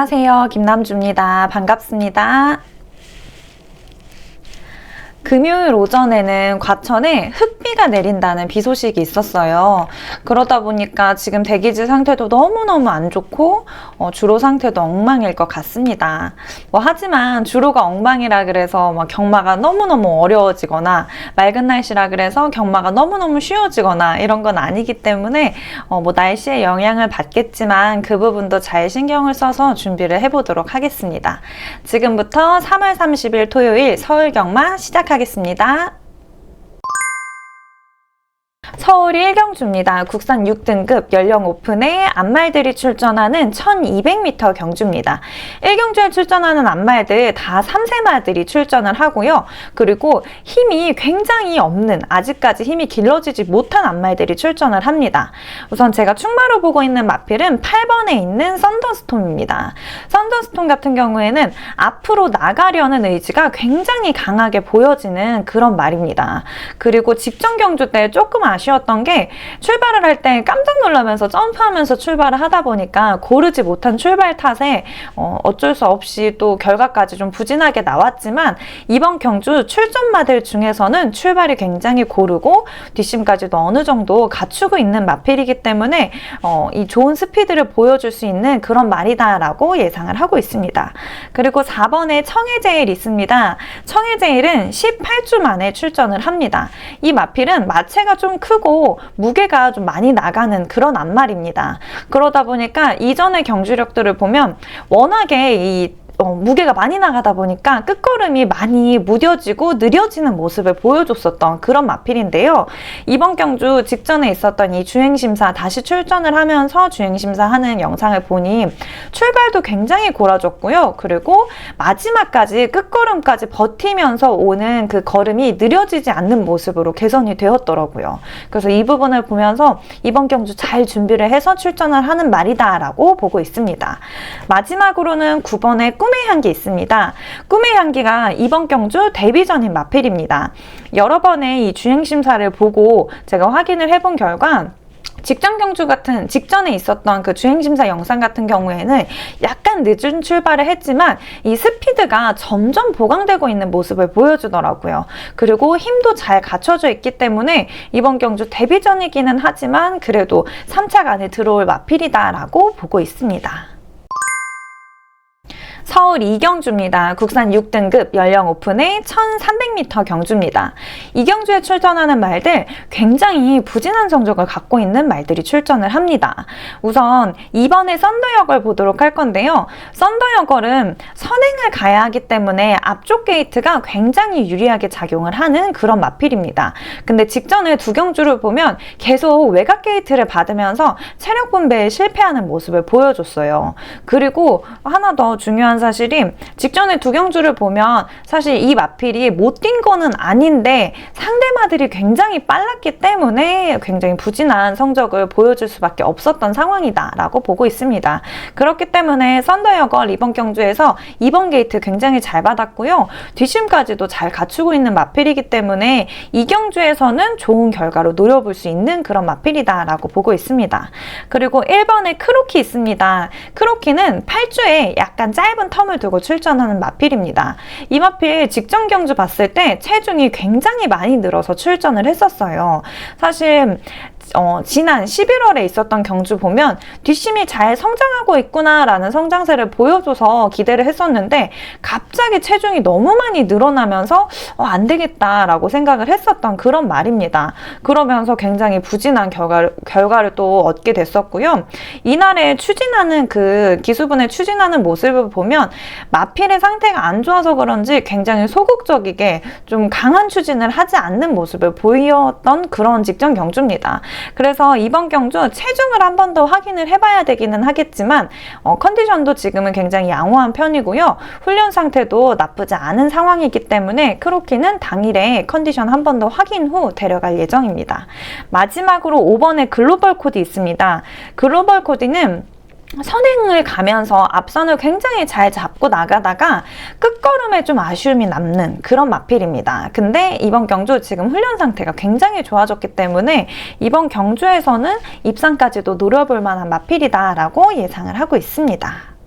안녕하세요. 김남주입니다. 반갑습니다. 금요일 오전에는 과천에 흑 비가 내린다는 비 소식이 있었어요. 그러다 보니까 지금 대기질 상태도 너무너무 안 좋고 어, 주로 상태도 엉망일 것 같습니다. 뭐 하지만 주로가 엉망이라 그래서 막 경마가 너무너무 어려워지거나 맑은 날씨라 그래서 경마가 너무너무 쉬워지거나 이런 건 아니기 때문에 어, 뭐 날씨의 영향을 받겠지만 그 부분도 잘 신경을 써서 준비를 해보도록 하겠습니다. 지금부터 3월 30일 토요일 서울 경마 시작하겠습니다. 서울 1경주입니다. 국산 6등급 연령 오픈에 안말들이 출전하는 1200m 경주입니다. 1경주에 출전하는 안말들 다 3세마들이 출전을 하고요. 그리고 힘이 굉장히 없는 아직까지 힘이 길러지지 못한 안말들이 출전을 합니다. 우선 제가 충마로 보고 있는 마필은 8번에 있는 썬더스톰입니다. 썬더스톰 같은 경우에는 앞으로 나가려는 의지가 굉장히 강하게 보여지는 그런 말입니다. 그리고 직전 경주 때 조금 아 쉬웠던 게 출발을 할 때 깜짝 놀라면서 점프하면서 출발을 하다 보니까 고르지 못한 출발 탓에 어, 어쩔 수 없이 또 결과까지 좀 부진하게 나왔지만 이번 경주 출전마들 중에서는 출발이 굉장히 고르고 뒷심까지도 어느 정도 갖추고 있는 마필이기 때문에 어, 이 좋은 스피드를 보여줄 수 있는 그런 말이다라고 예상을 하고 있습니다. 그리고 4번에 청해제일 있습니다. 청해제일은 18주 만에 출전을 합니다. 이 마필은 마체가 좀 크고 무게가 좀 많이 나가는 그런 안말입니다. 그러다 보니까 이전의 경주력들을 보면 워낙에 이 어, 무게가 많이 나가다 보니까 끝걸음이 많이 무뎌지고 느려지는 모습을 보여줬었던 그런 마필인데요. 이번 경주 직전에 있었던 이 주행심사 다시 출전을 하면서 주행심사 하는 영상을 보니 출발도 굉장히 골아졌고요. 그리고 마지막까지 끝걸음까지 버티면서 오는 그 걸음이 느려지지 않는 모습으로 개선이 되었더라고요. 그래서 이 부분을 보면서 이번 경주 잘 준비를 해서 출전을 하는 말이다라고 보고 있습니다. 마지막으로는 9번의 꿈의 향기 있습니다. 꿈의 향기가 이번 경주 데뷔 전인 마필입니다. 여러 번의 이 주행 심사를 보고 제가 확인을 해본 결과 직전 경주 같은 직전에 있었던 그 주행 심사 영상 같은 경우에는 약간 늦은 출발을 했지만 이 스피드가 점점 보강되고 있는 모습을 보여주더라고요. 그리고 힘도 잘 갖춰져 있기 때문에 이번 경주 데뷔전이기는 하지만 그래도 3차 안에 들어올 마필이다라고 보고 있습니다. 서울 이경주입니다. 국산 6등급 연령 오픈의 1300m 경주입니다. 이 경주에 출전하는 말들 굉장히 부진한 성적을 갖고 있는 말들이 출전을 합니다. 우선 이번에 썬더역을 보도록 할 건데요. 썬더역은 선행을 가야 하기 때문에 앞쪽 게이트가 굉장히 유리하게 작용을 하는 그런 마필입니다. 근데 직전에 두 경주를 보면 계속 외곽 게이트를 받으면서 체력 분배에 실패하는 모습을 보여줬어요. 그리고 하나 더 중요한 사실이 직전에 두 경주를 보면 사실 이 마필이 못 뛴 거는 아닌데 상대마들이 굉장히 빨랐기 때문에 굉장히 부진한 성적을 보여줄 수밖에 없었던 상황이다라고 보고 있습니다. 그렇기 때문에 썬더여걸 이번 경주에서 2번 게이트 굉장히 잘 받았고요. 뒷심까지도 잘 갖추고 있는 마필이기 때문에 이 경주에서는 좋은 결과로 노려볼 수 있는 그런 마필이다라고 보고 있습니다. 그리고 1번에 크로키 있습니다. 크로키는 8주에 약간 짧은 텀을 두고 출전하는 마필입니다. 이 마필 직전 경주 봤을 때 체중이 굉장히 많이 늘어서 출전을 했었어요. 사실 어, 지난 11월에 있었던 경주 보면 뒷심이 잘 성장하고 있구나라는 성장세를 보여줘서 기대를 했었는데 갑자기 체중이 너무 많이 늘어나면서 어, 안 되겠다라고 생각을 했었던 그런 말입니다. 그러면서 굉장히 부진한 결과를, 결과를 또 얻게 됐었고요. 이날에 추진하는 그 기수분의 추진하는 모습을 보면 마필의 상태가 안 좋아서 그런지 굉장히 소극적이게 좀 강한 추진을 하지 않는 모습을 보였던 그런 직전 경주입니다. 그래서 이번 경주 체중을 한 번 더 확인을 해봐야 되기는 하겠지만 어, 컨디션도 지금은 굉장히 양호한 편이고요. 훈련 상태도 나쁘지 않은 상황이기 때문에 크로키는 당일에 컨디션 한 번 더 확인 후 데려갈 예정입니다. 마지막으로 5번에 글로벌 코디 있습니다. 글로벌 코디는 선행을 가면서 앞선을 굉장히 잘 잡고 나가다가 끝걸음에 좀 아쉬움이 남는 그런 마필입니다. 근데 이번 경주 지금 훈련 상태가 굉장히 좋아졌기 때문에 이번 경주에서는 입상까지도 노려볼 만한 마필이다라고 예상을 하고 있습니다.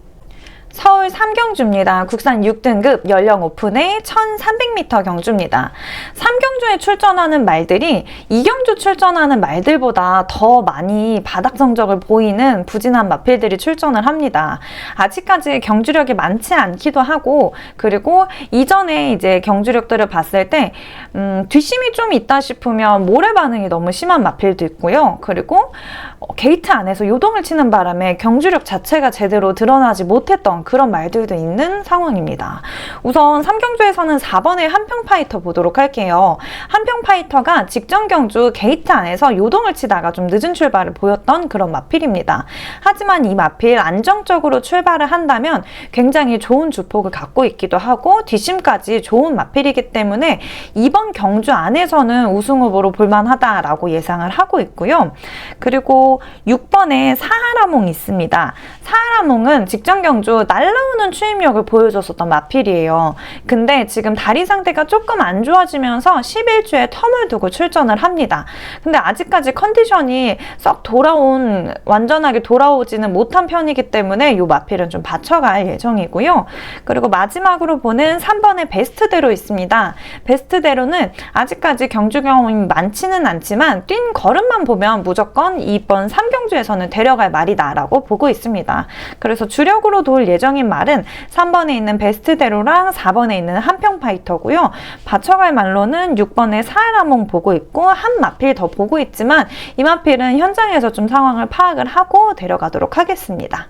서울 삼경주입니다. 국산 6등급 연령 오픈의 1300m 경주입니다. 삼경주에 출전하는 말들이 이경주 출전하는 말들보다 더 많이 바닥 성적을 보이는 부진한 마필들이 출전을 합니다. 아직까지 경주력이 많지 않기도 하고 그리고 이전에 이제 경주력들을 봤을 때 음, 뒷심이 좀 있다 싶으면 모래 반응이 너무 심한 마필도 있고요. 그리고 어, 게이트 안에서 요동을 치는 바람에 경주력 자체가 제대로 드러나지 못했던 그런 말들도 있는 상황입니다. 우선 삼경주에서는 4번의 한평 파이터 보도록 할게요. 한평 파이터가 직전 경주 게이트 안에서 요동을 치다가 좀 늦은 출발을 보였던 그런 마필입니다. 하지만 이 마필 안정적으로 출발을 한다면 굉장히 좋은 주폭을 갖고 있기도 하고 뒷심까지 좋은 마필이기 때문에 이번 경주 안에서는 우승 후보로 볼만하다라고 예상을 하고 있고요. 그리고 6번에 사하라몽 있습니다. 사하라몽은 직전 경주 날라오는 추임력을 보여줬었던 마필이에요. 근데 지금 다리 상태가 조금 안 좋아지면서 11주에 텀을 두고 출전을 합니다. 근데 아직까지 컨디션이 썩 돌아온 완전하게 돌아오지는 못한 편이기 때문에 이 마필은 좀 받쳐갈 예정이고요. 그리고 마지막으로 보는 3번의 베스트대로 있습니다. 베스트대로는 아직까지 경주 경험이 많지는 않지만 뛴 걸음만 보면 무조건 2번 3경주에서는 데려갈 말이다라고 보고 있습니다. 그래서 주력으로 돌 예정인 말은 3번에 있는 베스트대로랑 4번에 있는 한평 파이터고요. 받쳐갈 말로는 6번의 사하라몽 보고 있고 한 마필 더 보고 있지만 이 마필은 현장에서 좀 상황을 파악을 하고 데려가도록 하겠습니다.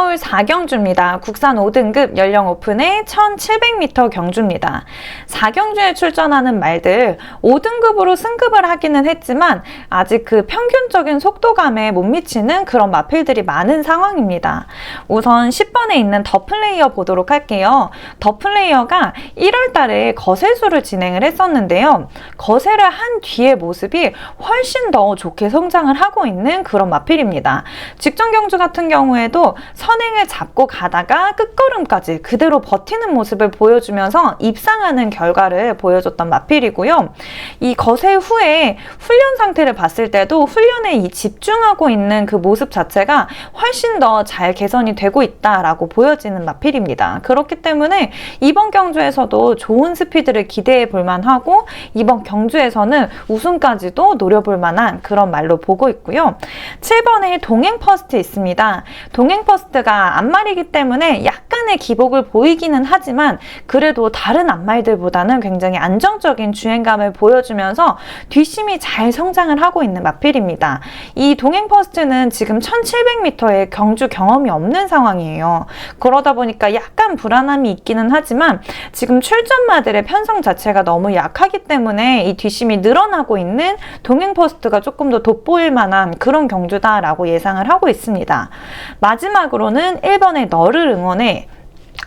서울 4경주입니다. 국산 5등급 연령 오픈의 1700m 경주입니다. 4경주에 출전하는 말들 5등급으로 승급을 하기는 했지만 아직 그 평균적인 속도감에 못 미치는 그런 마필들이 많은 상황입니다. 우선 10번에 있는 더 플레이어 보도록 할게요. 더 플레이어가 1월 달에 거세수를 진행을 했었는데요. 거세를 한 뒤의 모습이 훨씬 더 좋게 성장을 하고 있는 그런 마필입니다. 직전 경주 같은 경우에도 선행을 잡고 가다가 끝걸음까지 그대로 버티는 모습을 보여주면서 입상하는 결과를 보여줬던 마필이고요. 이 거세 후에 훈련 상태를 봤을 때도 훈련에 이 집중하고 있는 그 모습 자체가 훨씬 더 잘 개선이 되고 있다라고 보여지는 마필입니다. 그렇기 때문에 이번 경주에서도 좋은 스피드를 기대해 볼 만하고 이번 경주에서는 우승까지도 노려볼 만한 그런 말로 보고 있고요. 7번에 동행 퍼스트 있습니다. 동행 퍼스트 가 앞말이기 때문에 약간의 기복을 보이기는 하지만 그래도 다른 앞말들보다는 굉장히 안정적인 주행감을 보여주면서 뒷심이 잘 성장을 하고 있는 마필입니다. 이 동행 퍼스트는 지금 1700m의 경주 경험이 없는 상황이에요. 그러다 보니까 약간 불안함이 있기는 하지만 지금 출전마들의 편성 자체가 너무 약하기 때문에 이 뒷심이 늘어나고 있는 동행 퍼스트가 조금 더 돋보일 만한 그런 경주다라고 예상을 하고 있습니다. 마지막으로 는 1번의 너를 응원해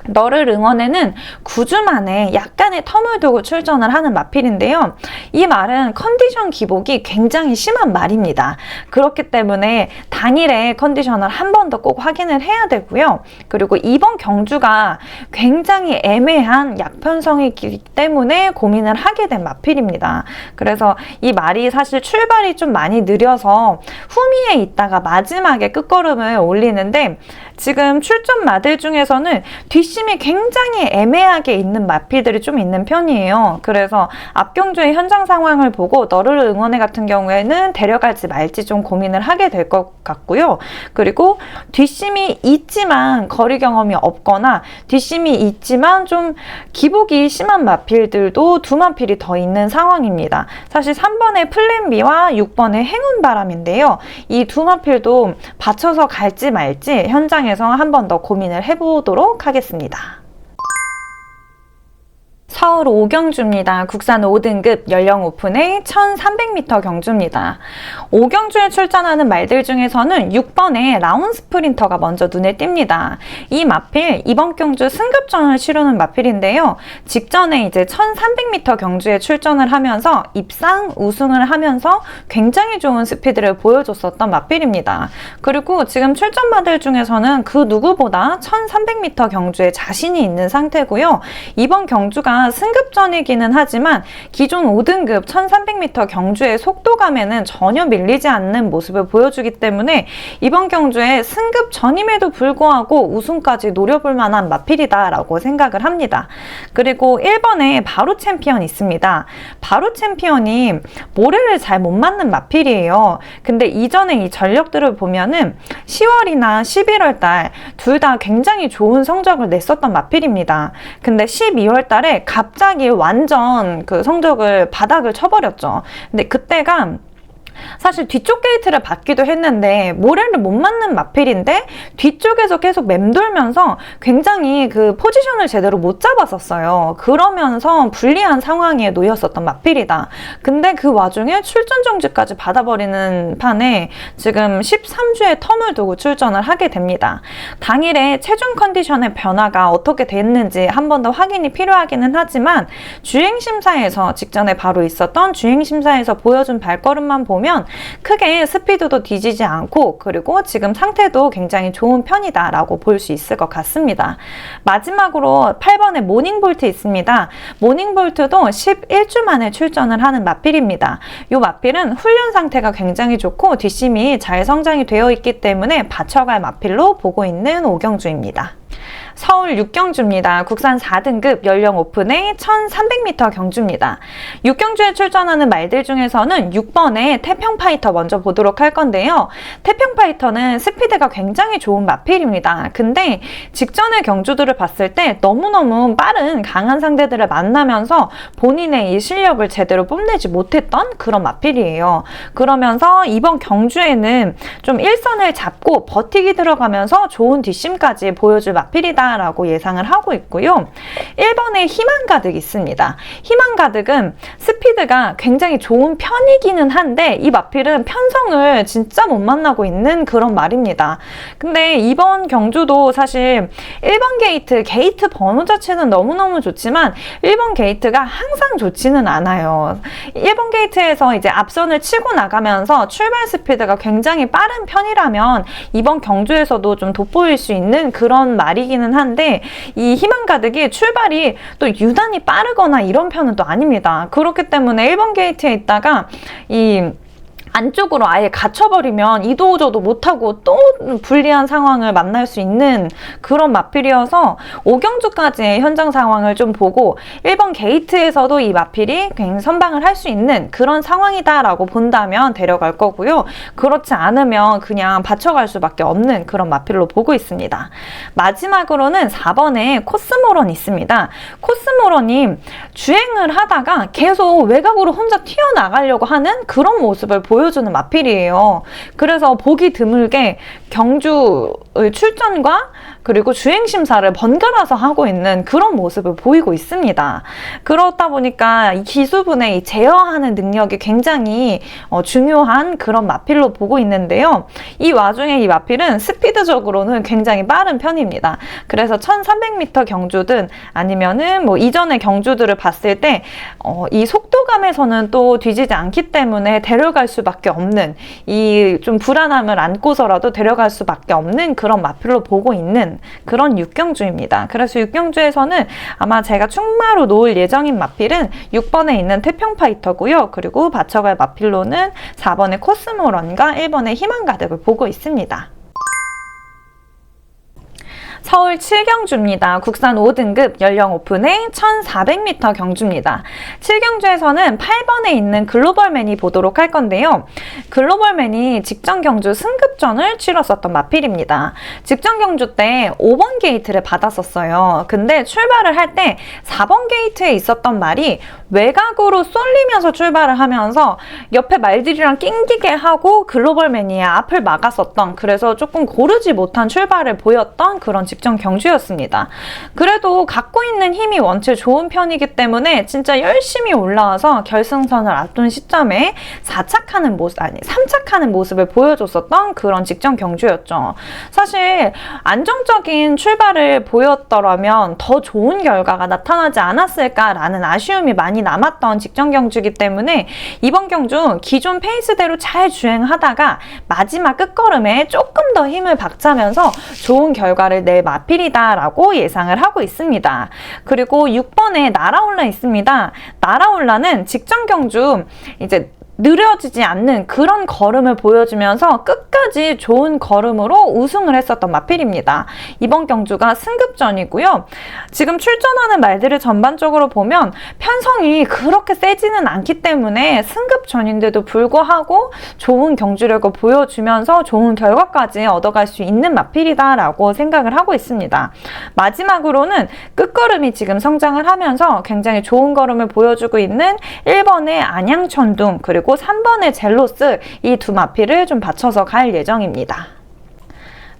너를 응원에는 9주 만에 약간의 텀을 두고 출전을 하는 마필인데요. 이 말은 컨디션 기복이 굉장히 심한 말입니다. 그렇기 때문에 당일에 컨디션을 한 번 더 꼭 확인을 해야 되고요. 그리고 이번 경주가 굉장히 애매한 약편성이기 때문에 고민을 하게 된 마필입니다. 그래서 이 말이 사실 출발이 좀 많이 느려서 후미에 있다가 마지막에 끝걸음을 올리는데 지금 출전 마들 중에서는 뒷 심이 굉장히 애매하게 있는 마필들이 좀 있는 편이에요. 그래서 앞 경주의 현장 상황을 보고 너를 응원해 같은 경우에는 데려갈지 말지 좀 고민을 하게 될 것 같고요. 그리고 뒷심이 있지만 거리 경험이 없거나 뒷심이 있지만 좀 기복이 심한 마필들도 두 마필이 더 있는 상황입니다. 사실 3번의 플랜 B와 6번의 행운 바람인데요. 이 두 마필도 받쳐서 갈지 말지 현장에서 한 번 더 고민을 해보도록 하겠습니다. 합니다. 서울 5경주입니다. 국산 5등급 연령 오픈의 1300m 경주입니다. 5경주에 출전하는 말들 중에서는 6번의 라운 스프린터가 먼저 눈에 띕니다. 이 마필 이번 경주 승급전을 치르는 마필인데요. 직전에 이제 1300m 경주에 출전을 하면서 입상 우승을 하면서 굉장히 좋은 스피드를 보여줬었던 마필입니다. 그리고 지금 출전 마들 중에서는 그 누구보다 1300m 경주에 자신이 있는 상태고요. 이번 경주가 승급전이기는 하지만 기존 5등급 1300m 경주의 속도감에는 전혀 밀리지 않는 모습을 보여주기 때문에 이번 경주에 승급 전임에도 불구하고 우승까지 노려볼 만한 마필이다라고 생각을 합니다. 그리고 1번에 바로 챔피언 있습니다. 바로 챔피언이 모래를 잘 못 맞는 마필이에요. 근데 이전에 이 전력들을 보면은 10월이나 11월 달 둘 다 굉장히 좋은 성적을 냈었던 마필입니다. 근데 12월 달에 갑자기 완전 그 성적을 바닥을 쳐버렸죠. 근데 그때가 사실 뒤쪽 게이트를 받기도 했는데 모래를 못 맞는 마필인데 뒤쪽에서 계속 맴돌면서 굉장히 그 포지션을 제대로 못 잡았었어요. 그러면서 불리한 상황에 놓였었던 마필이다. 근데 그 와중에 출전 정지까지 받아버리는 판에 지금 13주의 텀을 두고 출전을 하게 됩니다. 당일에 체중 컨디션의 변화가 어떻게 됐는지 한 번 더 확인이 필요하기는 하지만 주행 심사에서 직전에 바로 있었던 주행 심사에서 보여준 발걸음만 보면 크게 스피드도 뒤지지 않고 그리고 지금 상태도 굉장히 좋은 편이다라고 볼 수 있을 것 같습니다. 마지막으로 8번에 모닝볼트 있습니다. 모닝볼트도 11주 만에 출전을 하는 마필입니다. 이 마필은 훈련 상태가 굉장히 좋고 뒷심이 잘 성장이 되어 있기 때문에 받쳐갈 마필로 보고 있는 오경주입니다. 서울 6경주입니다. 국산 4등급 연령 오픈의 1300m 경주입니다. 6경주에 출전하는 말들 중에서는 6번의 태평파이터 먼저 보도록 할 건데요. 태평파이터는 스피드가 굉장히 좋은 마필입니다. 근데 직전의 경주들을 봤을 때 너무너무 빠른 강한 상대들을 만나면서 본인의 이 실력을 제대로 뽐내지 못했던 그런 마필이에요. 그러면서 이번 경주에는 좀 일선을 잡고 버티기 들어가면서 좋은 뒷심까지 보여줄 마필이다 라고 예상을 하고 있고요. 1번에 희망 가득 있습니다. 희망 가득은 스피드가 굉장히 좋은 편이기는 한데 이 마필은 편성을 진짜 못 만나고 있는 그런 말입니다. 근데 이번 경주도 사실 1번 게이트, 게이트 번호 자체는 너무너무 좋지만 1번 게이트가 항상 좋지는 않아요. 1번 게이트에서 이제 앞선을 치고 나가면서 출발 스피드가 굉장히 빠른 편이라면 이번 경주에서도 좀 돋보일 수 있는 그런 말이기는 한데 이 희망 가득이 출발이 또 유난히 빠르거나 이런 편은 또 아닙니다. 그렇기 때문에 1번 게이트에 있다가 이 안쪽으로 아예 갇혀버리면 이도저도 못하고 또 불리한 상황을 만날 수 있는 그런 마필이어서 오경주까지의 현장 상황을 좀 보고 1번 게이트에서도 이 마필이 선방을 할 수 있는 그런 상황이다라고 본다면 데려갈 거고요. 그렇지 않으면 그냥 받쳐갈 수밖에 없는 그런 마필로 보고 있습니다. 마지막으로는 4번에 코스모런 있습니다. 코스모런이 주행을 하다가 계속 외곽으로 혼자 튀어나가려고 하는 그런 모습을 보여 주는 마필이에요. 그래서 보기 드물게 경주 출전과 그리고 주행 심사를 번갈아서 하고 있는 그런 모습을 보이고 있습니다. 그렇다 보니까 이 기수분의 이 제어하는 능력이 굉장히 어, 중요한 그런 마필로 보고 있는데요. 이 와중에 이 마필은 스피드적으로는 굉장히 빠른 편입니다. 그래서 1300m 경주든 아니면은 뭐 이전의 경주들을 봤을 때이 어, 속도감에서는 또 뒤지지 않기 때문에 데려갈 수밖에 없는 이 좀 불안함을 안고서라도 데려갈 수밖에 없는 그런 마필로 보고 있는 그런 육경주입니다. 그래서 육경주에서는 아마 제가 충마로 놓을 예정인 마필은 6번에 있는 태평파이터고요. 그리고 받쳐갈 마필로는 4번의 코스모런과 1번의 희망가득을 보고 있습니다. 서울 7경주입니다. 국산 5등급 연령 오픈의 1400m 경주입니다. 7경주에서는 8번에 있는 글로벌맨이 보도록 할 건데요. 글로벌맨이 직전 경주 승급전을 치렀었던 마필입니다. 직전 경주 때 5번 게이트를 받았었어요. 근데 출발을 할 때 4번 게이트에 있었던 말이 외곽으로 쏠리면서 출발을 하면서 옆에 말들이랑 낑기게 하고 글로벌맨이 앞을 막았었던 그래서 조금 고르지 못한 출발을 보였던 그런 직전 경주였습니다. 그래도 갖고 있는 힘이 원체 좋은 편이기 때문에 진짜 열심히 올라와서 결승선을 앞둔 시점에 4착하는 모습, 아니 3착하는 모습을 보여줬었던 그런 직전 경주였죠. 사실 안정적인 출발을 보였더라면 더 좋은 결과가 나타나지 않았을까라는 아쉬움이 많이 남았던 직전 경주이기 때문에 이번 경주 기존 페이스대로 잘 주행하다가 마지막 끝걸음에 조금 더 힘을 박차면서 좋은 결과를 낼 마필이다라고 예상을 하고 있습니다. 그리고 6번에 나라올라 있습니다. 나라올라는 직전 경주 이제 느려지지 않는 그런 걸음을 보여주면서 끝까지 좋은 걸음으로 우승을 했었던 마필입니다. 이번 경주가 승급전이고요. 지금 출전하는 말들을 전반적으로 보면 편성이 그렇게 세지는 않기 때문에 승급전인데도 불구하고 좋은 경주력을 보여주면서 좋은 결과까지 얻어갈 수 있는 마필이다라고 생각을 하고 있습니다. 마지막으로는 끝걸음이 지금 성장을 하면서 굉장히 좋은 걸음을 보여주고 있는 1번의 안양천둥 그리고 3번의 젤로스 이 두 마필을 좀 받쳐서 갈 예정입니다.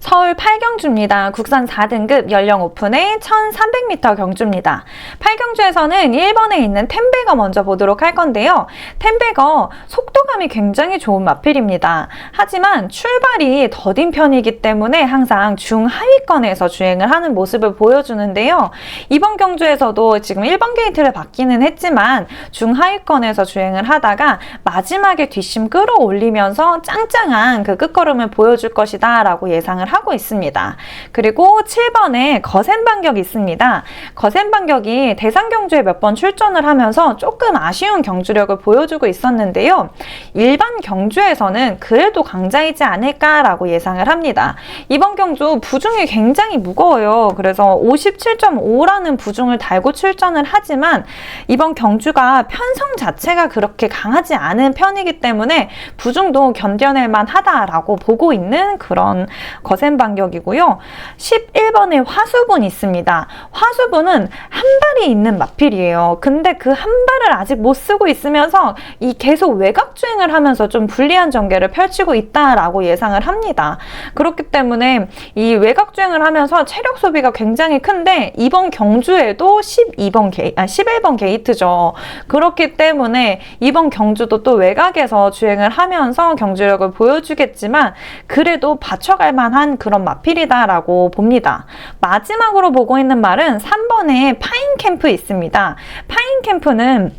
서울 8경주입니다. 국산 4등급 연령 오픈의 1300m 경주입니다. 8경주에서는 1번에 있는 템베거 먼저 보도록 할 건데요. 템베거 속도감이 굉장히 좋은 마필입니다. 하지만 출발이 더딘 편이기 때문에 항상 중하위권에서 주행을 하는 모습을 보여주는데요. 이번 경주에서도 지금 1번 게이트를 받기는 했지만 중하위권에서 주행을 하다가 마지막에 뒷심 끌어올리면서 짱짱한 그 끝걸음을 보여줄 것이다 라고 예상을 하고 있습니다. 그리고 7번에 거센 반격이 있습니다. 거센 반격이 대상 경주에 몇 번 출전을 하면서 조금 아쉬운 경주력을 보여주고 있었는데요. 일반 경주에서는 그래도 강자이지 않을까라고 예상을 합니다. 이번 경주 부중이 굉장히 무거워요. 그래서 57.5라는 부중을 달고 출전을 하지만 이번 경주가 편성 자체가 그렇게 강하지 않은 편이기 때문에 부중도 견뎌낼 만하다라고 보고 있는 그런 거센 반격이고요. 11번에 화수분 있습니다. 화수분은 한 발이 있는 마필이에요. 근데 그 한 발을 아직 못 쓰고 있으면서 이 계속 외곽 주행을 하면서 좀 불리한 전개를 펼치고 있다라고 예상을 합니다. 그렇기 때문에 이 외곽 주행을 하면서 체력 소비가 굉장히 큰데 이번 경주에도 12번 게이, 아, 11번 게이트죠. 그렇기 때문에 이번 경주도 또 외곽에서 주행을 하면서 경주력을 보여주겠지만 그래도 받쳐갈 만한 그런 마필이다라고 봅니다. 마지막으로 보고 있는 말은 3번에 파인 캠프 있습니다. 파인 캠프는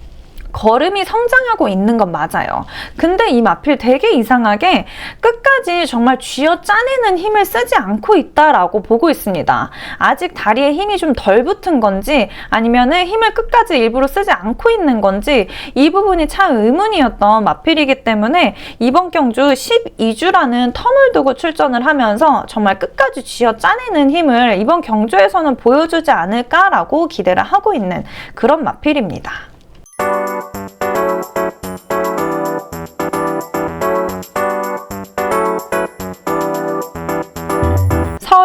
걸음이 성장하고 있는 건 맞아요. 근데 이 마필 되게 이상하게 끝까지 정말 쥐어 짜내는 힘을 쓰지 않고 있다라고 보고 있습니다. 아직 다리에 힘이 좀 덜 붙은 건지 아니면은 힘을 끝까지 일부러 쓰지 않고 있는 건지 이 부분이 참 의문이었던 마필이기 때문에 이번 경주 12주라는 텀을 두고 출전을 하면서 정말 끝까지 쥐어 짜내는 힘을 이번 경주에서는 보여주지 않을까라고 기대를 하고 있는 그런 마필입니다. Música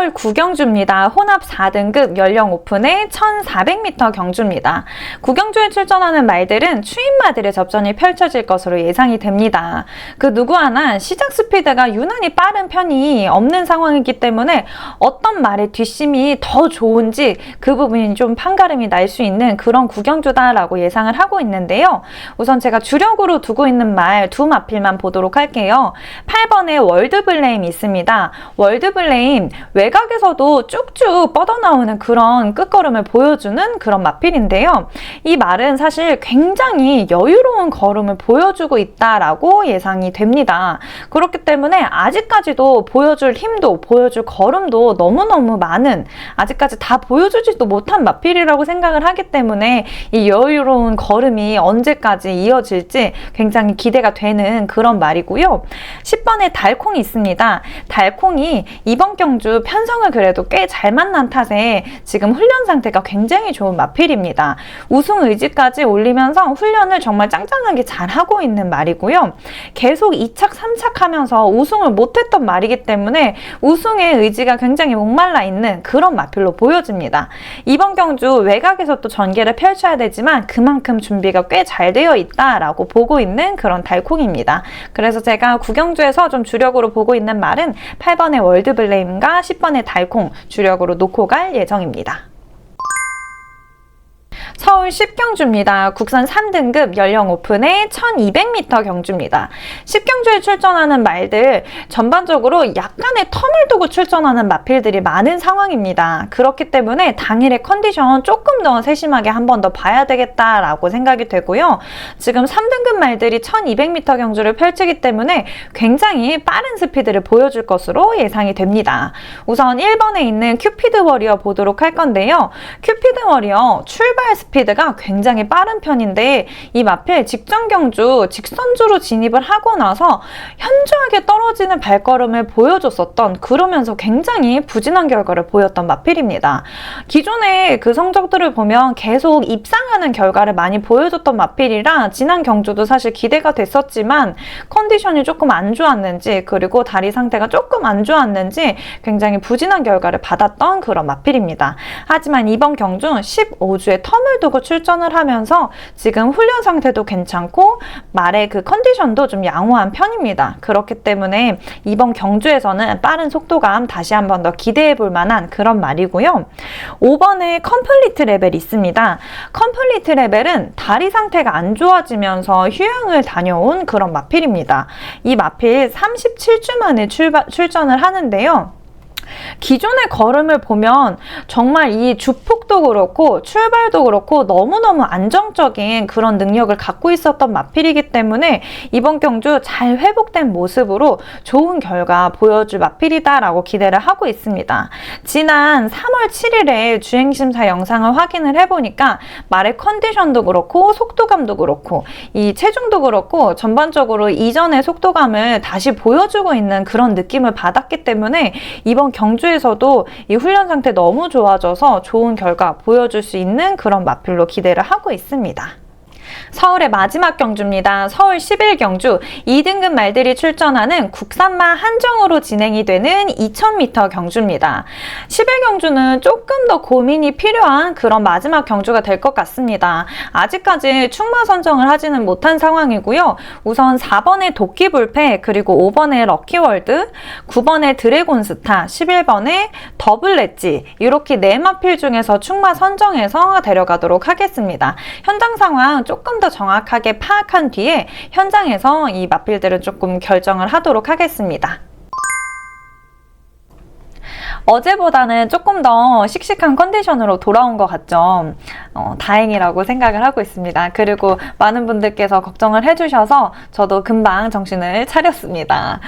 서울 구경주입니다. 혼합 4등급 연령 오픈의 1400m 경주입니다. 구경주에 출전하는 말들은 추임마들의 접전이 펼쳐질 것으로 예상이 됩니다. 그 누구 하나 시작 스피드가 유난히 빠른 편이 없는 상황이기 때문에 어떤 말의 뒷심이 더 좋은지 그 부분이 좀 판가름이 날 수 있는 그런 구경주다라고 예상을 하고 있는데요. 우선 제가 주력으로 두고 있는 말 두 마필만 보도록 할게요. 8번에 월드블레임 있습니다. 월드블레임 외 곽에서도 쭉쭉 뻗어나오는 그런 끝걸음을 보여주는 그런 마필인데요. 이 말은 사실 굉장히 여유로운 걸음을 보여주고 있다라고 예상이 됩니다. 그렇기 때문에 아직까지도 보여줄 힘도 보여줄 걸음도 너무너무 많은 아직까지 다 보여주지도 못한 마필이라고 생각을 하기 때문에 이 여유로운 걸음이 언제까지 이어질지 굉장히 기대가 되는 그런 말이고요. 10번에 달콩이 있습니다. 달콩이 이번 경주 편 성을 그래도 꽤 잘 만난 탓에 지금 훈련 상태가 굉장히 좋은 마필입니다. 우승 의지까지 올리면서 훈련을 정말 짱짱하게 잘 하고 있는 말이고요. 계속 2착, 3착 하면서 우승을 못했던 말이기 때문에 우승의 의지가 굉장히 목말라 있는 그런 마필로 보여집니다. 이번 경주 외곽에서 또 전개를 펼쳐야 되지만 그만큼 준비가 꽤 잘 되어 있다라고 보고 있는 그런 달콩입니다. 그래서 제가 구경주에서 좀 주력으로 보고 있는 말은 8번의 월드블레임과 10번 의 달콩 주력으로 놓고 갈 예정입니다. 서울 서울 10경주입니다. 국산 3등급 연령 오픈의 1200m 경주입니다. 10경주에 출전하는 말들 전반적으로 약간의 텀을 두고 출전하는 마필들이 많은 상황입니다. 그렇기 때문에 당일의 컨디션 조금 더 세심하게 한 번 더 봐야 되겠다라고 생각이 되고요. 지금 3등급 말들이 1200m 경주를 펼치기 때문에 굉장히 빠른 스피드를 보여줄 것으로 예상이 됩니다. 우선 1번에 있는 큐피드 워리어 보도록 할 건데요. 큐피드 워리어 출발 스피드 가 굉장히 빠른 편인데 이 마필 직전 경주 직선주로 진입을 하고 나서 현저하게 떨어지는 발걸음을 보여줬었던 그러면서 굉장히 부진한 결과를 보였던 마필입니다. 기존의 그 성적들을 보면 계속 입상하는 결과를 많이 보여줬던 마필이라 지난 경주도 사실 기대가 됐었지만 컨디션이 조금 안 좋았는지 그리고 다리 상태가 조금 안 좋았는지 굉장히 부진한 결과를 받았던 그런 마필입니다. 하지만 이번 경주 15주에 텀을 두고 출전을 하면서 지금 훈련 상태도 괜찮고 말의 그 컨디션도 좀 양호한 편입니다. 그렇기 때문에 이번 경주에서는 빠른 속도감 다시 한번 더 기대해 볼 만한 그런 말이고요. 5번에 컴플리트 레벨 있습니다. 컴플리트 레벨은 다리 상태가 안 좋아지면서 휴양을 다녀온 그런 마필입니다. 이 마필 37주 만에 출전을 하는데요. 기존의 걸음을 보면 정말 이 주폭도 그렇고 출발도 그렇고 너무너무 안정적인 그런 능력을 갖고 있었던 마필이기 때문에 이번 경주 잘 회복된 모습으로 좋은 결과 보여줄 마필이다라고 기대를 하고 있습니다. 지난 3월 7일에 주행심사 영상을 확인을 해보니까 말의 컨디션도 그렇고 속도감도 그렇고 이 체중도 그렇고 전반적으로 이전의 속도감을 다시 보여주고 있는 그런 느낌을 받았기 때문에 이번 경주에서도 이 훈련 상태 너무 좋아져서 좋은 결과 보여줄 수 있는 그런 마필로 기대를 하고 있습니다. 서울의 마지막 경주입니다. 서울 11경주 2등급 말들이 출전하는 국산마 한정으로 진행이 되는 2000m 경주입니다. 11경주는 조금 더 고민이 필요한 그런 마지막 경주가 될 것 같습니다. 아직까지 충마 선정을 하지는 못한 상황이고요. 우선 4번의 도끼불패, 그리고 5번의 럭키월드, 9번의 드래곤스타, 11번의 더블렛지 이렇게 네 마필 중에서 충마 선정해서 데려가도록 하겠습니다. 현장 상황 조금 더 정확하게 파악한 뒤에 현장에서 이 마필들을 조금 결정을 하도록 하겠습니다. 어제보다는 조금 더 씩씩한 컨디션으로 돌아온 것 같죠. 어, 다행이라고 생각을 하고 있습니다. 그리고 많은 분들께서 걱정을 해주셔서 저도 금방 정신을 차렸습니다.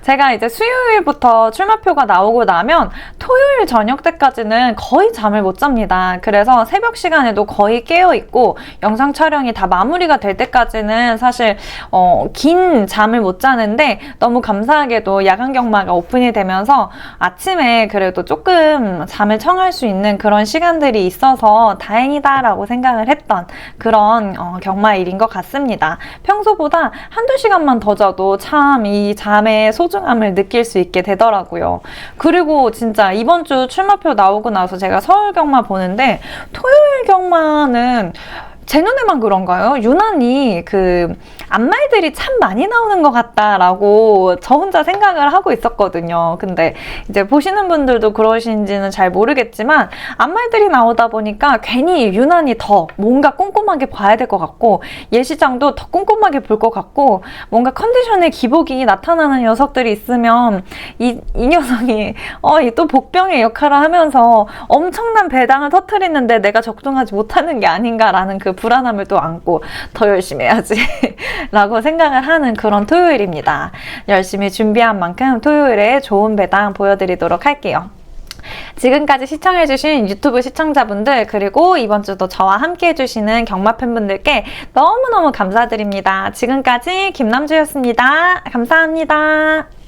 제가 이제 수요일부터 출마표가 나오고 나면 토요일 저녁 때까지는 거의 잠을 못 잡니다. 그래서 새벽 시간에도 거의 깨어 있고 영상 촬영이 다 마무리가 될 때까지는 사실 어, 긴 잠을 못 자는데 너무 감사하게도 야간 경마가 오픈이 되면서 아침에 그래도 조금 잠을 청할 수 있는 그런 시간들이 있어서 다행이다 라고 생각을 했던 그런 어, 경마일인 것 같습니다. 평소보다 한두 시간만 더 자도 참 이 잠의 소중함을 느낄 수 있게 되더라고요. 그리고 진짜 이번 주 출마표 나오고 나서 제가 서울 경마 보는데 토요일 경마는 제 눈에만 그런가요? 유난히 그 앞말들이 참 많이 나오는 것 같다라고 저 혼자 생각을 하고 있었거든요. 근데 이제 보시는 분들도 그러신지는 잘 모르겠지만 앞말들이 나오다 보니까 괜히 유난히 더 뭔가 꼼꼼하게 봐야 될 것 같고 예시장도 더 꼼꼼하게 볼 것 같고 뭔가 컨디션의 기복이 나타나는 녀석들이 있으면 이, 이 녀석이 어, 이 또 복병의 역할을 하면서 엄청난 배당을 터트리는데 내가 적중하지 못하는 게 아닌가라는 그 불안함을 또 안고 더 열심히 해야지 라고 생각을 하는 그런 토요일입니다. 열심히 준비한 만큼 토요일에 좋은 배당 보여드리도록 할게요. 지금까지 시청해주신 유튜브 시청자분들 그리고 이번 주도 저와 함께 해주시는 경마 팬분들께 너무너무 감사드립니다. 지금까지 김남주였습니다. 감사합니다.